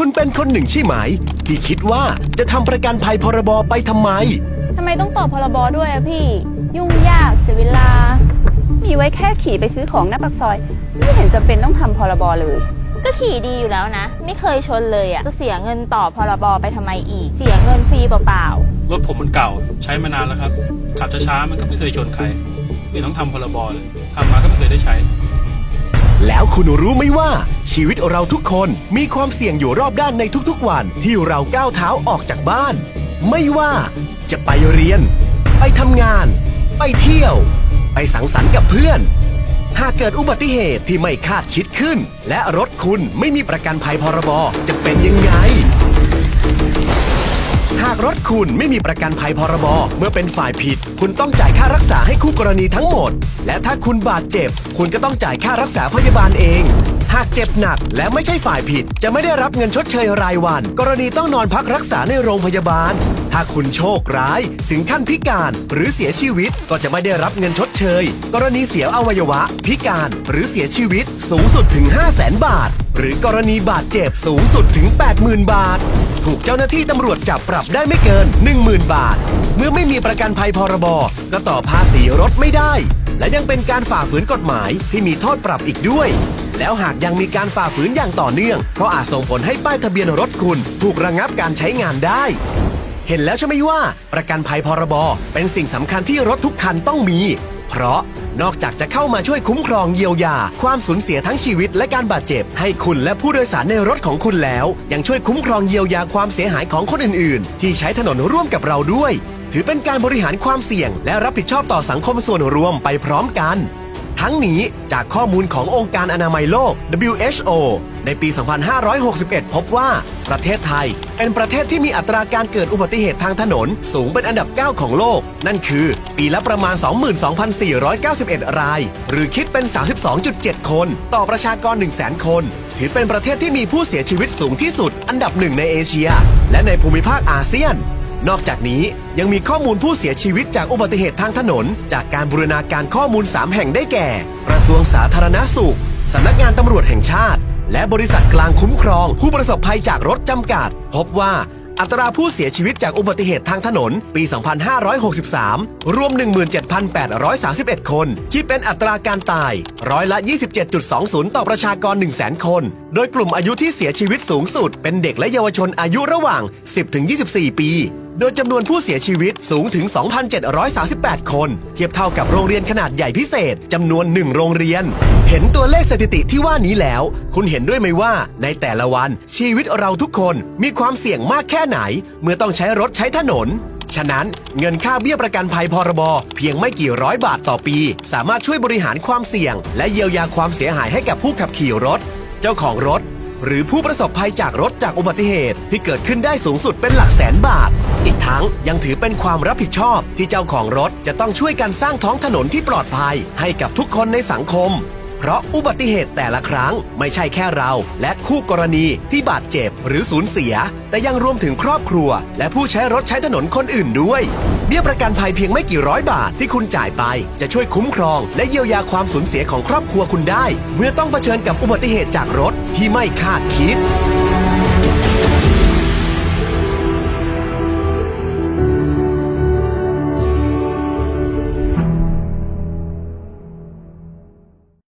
คุณเป็นคนหนึ่งใช่ไหม ที่คิดว่าจะทำประกันภัยพรบไปทำไม ทำไมต้องต่อพรบด้วยอะพี่ ยุ่งยากเสียเวลา มีไว้แค่ขี่ไปซื้อของหน้าปากซอย ไม่เห็นจำเป็นต้องทำพรบเลย ก็ขี่ดีอยู่แล้วนะ ไม่เคยชนเลยอะ่ะจะเสียเงินต่อพรบไปทำไมอีก เสียเงินฟรีเปล่ารถผมมันเก่าใช้มานานแล้วครับ ขับช้าๆมันก็ไม่เคยชนใคร ไม่ต้องทำพรบเลยทำมาก็ไม่เคยได้ใช้ แล้วคุณรู้ไหมว่า ชีวิตเราทุกคนมีความเสี่ยงอยู่รอบด้านในทุกๆวันที่เราก้าวเท้าออกจากบ้าน ไม่ว่าจะไปเรียน ไปทำงาน ไปเที่ยว ไปสังสรรค์กับเพื่อน หากเกิดอุบัติเหตุที่ไม่คาดคิดขึ้น และรถคุณไม่มีประกันภัยพรบจะเป็นยังไง หากรถคุณไม่มีประกันภัยพรบ เมื่อเป็นฝ่ายผิด คุณต้องจ่ายค่ารักษาให้คู่กรณีทั้งหมด และถ้าคุณบาดเจ็บ คุณก็ต้องจ่ายค่ารักษาพยาบาลเอง หากเจ็บหนักและไม่ใช่ฝ่ายผิด จะไม่ได้รับเงินชดเชยรายวัน กรณีต้องนอนพักรักษาในโรงพยาบาล ถ้าคุณโชคร้าย ถึงขั้นพิการหรือเสียชีวิตก็จะไม่ได้รับเงินชดเชย กรณีเสียอวัยวะ พิการหรือเสียชีวิตสูงสุดถึง 5 0 0แสนบาท หรือกรณีบาดเจ็บสูงสุดถึง 80,000 บาท ถูกเจ้าหน้าที่ตำรวจจับปรับได้ไม่เกิน 10,000 บาท เมื่อไม่มีประกันภัยพรบ ก็ต่อภาษีรถไม่ได้ และยังเป็นการฝ่าฝืนกฎหมายที่มีโทษปรับอีกด้วย แล้วหากยังมีการฝ่าฝืนอย่างต่อเนื่อง เพราะอาจส่งผลให้ป้ายทะเบียนรถคุณถูกระงับการใช้งานได้ เห็นแล้วใช่ไหมว่า ประกันภัยพรบ เป็นสิ่งสำคัญที่รถทุกคันต้องมี เพราะ นอกจากจะเข้ามาช่วยคุ้มครองเยียวยา ความสูญเสียทั้งชีวิตและการบาดเจ็บ ให้คุณและผู้โดยสารในรถของคุณแล้ว ยังช่วยคุ้มครองเยียวยาความเสียหายของคนอื่น ๆ ที่ใช้ถนนร่วมกับเราด้วย ถือเป็นการบริหารความเสี่ยง และรับผิดชอบต่อสังคมส่วนรวมไปพร้อมกัน ทั้งนี้จากข้อมูลขององค์การอนามัยโลก WHO ในปี 2561 พบว่าประเทศไทย เป็นประเทศที่มีอัตราการเกิดอุบัติเหตุทางถนนสูงเป็นอันดับ 9 ของโลก นั่นคือ ปีละประมาณ 22,491 ราย หรือคิดเป็น 32.7 คน ต่อประชากร 100,000 คน ถือเป็นประเทศที่มีผู้เสียชีวิตสูงที่สุด อันดับหนึ่งในเอเชีย และในภูมิภาคอาเซียน นอกจากนี้ยังมีข้อมูลผู้เสียชีวิตจากอุบัติเหตุทางถนน จากการบูรณาการข้อมูล 3 แห่งได้แก่ กระทรวงสาธารณสุขสำนักงานตำรวจแห่งชาติ และบริษัทกลางคุ้มครอง ผู้ประสบภัยจากรถจำกัด พบว่าอัตราผู้เสียชีวิตจากอุบัติเหตุทางถนน ปี 2563 รวม 17,831 คน คิดเป็นอัตราการตาย ร้อยละ 27.20 ต่อประชากร 100,000 คน โดยกลุ่มอายุที่เสียชีวิตสูงสุด เป็นเด็กและเยาวชนอายุระหว่าง 10-24 ปี โดยจำนวนผู้เสียชีวิตสูงถึง 2,738 คน เทียบเท่ากับโรงเรียนขนาดใหญ่พิเศษจำนวน 1 โรงเรียน เห็นตัวเลขสถิติที่ว่านี้แล้ว คุณเห็นด้วยไหมว่า ในแต่ละวันชีวิตเราทุกคนมีความเสี่ยงมากแค่ไหน เมื่อต้องใช้รถใช้ถนน ฉะนั้นเงินค่าเบี้ยประกันภัยพรบเพียงไม่กี่ร้อยบาทต่อปี สามารถช่วยบริหารความเสี่ยง และเยียวยาความเสียหายให้กับผู้ขับขี่รถ เจ้าของรถ หรือผู้ประสบภัยจากรถจากอุบัติเหตุที่เกิดขึ้นได้สูงสุดเป็นหลักแสนบาท อีกทั้งยังถือเป็นความรับผิดชอบที่เจ้าของรถจะต้องช่วยกันสร้างท้องถนนที่ปลอดภัย ให้กับทุกคนในสังคม เพราะอุบัติเหตุแต่ละครั้งไม่ใช่แค่เรา และคู่กรณีที่บาดเจ็บหรือสูญเสีย แต่ยังรวมถึงครอบครัว และผู้ใช้รถใช้ถนนคนอื่นด้วย เบี้ยประกันภัยเพียงไม่กี่ร้อยบาทที่คุณจ่ายไป จะช่วยคุ้มครอง และเยียวยาความสูญเสียของครอบครัวคุณได้ เมื่อต้องเผชิญกับอุบัติเหตุจากรถที่ไม่คาดคิด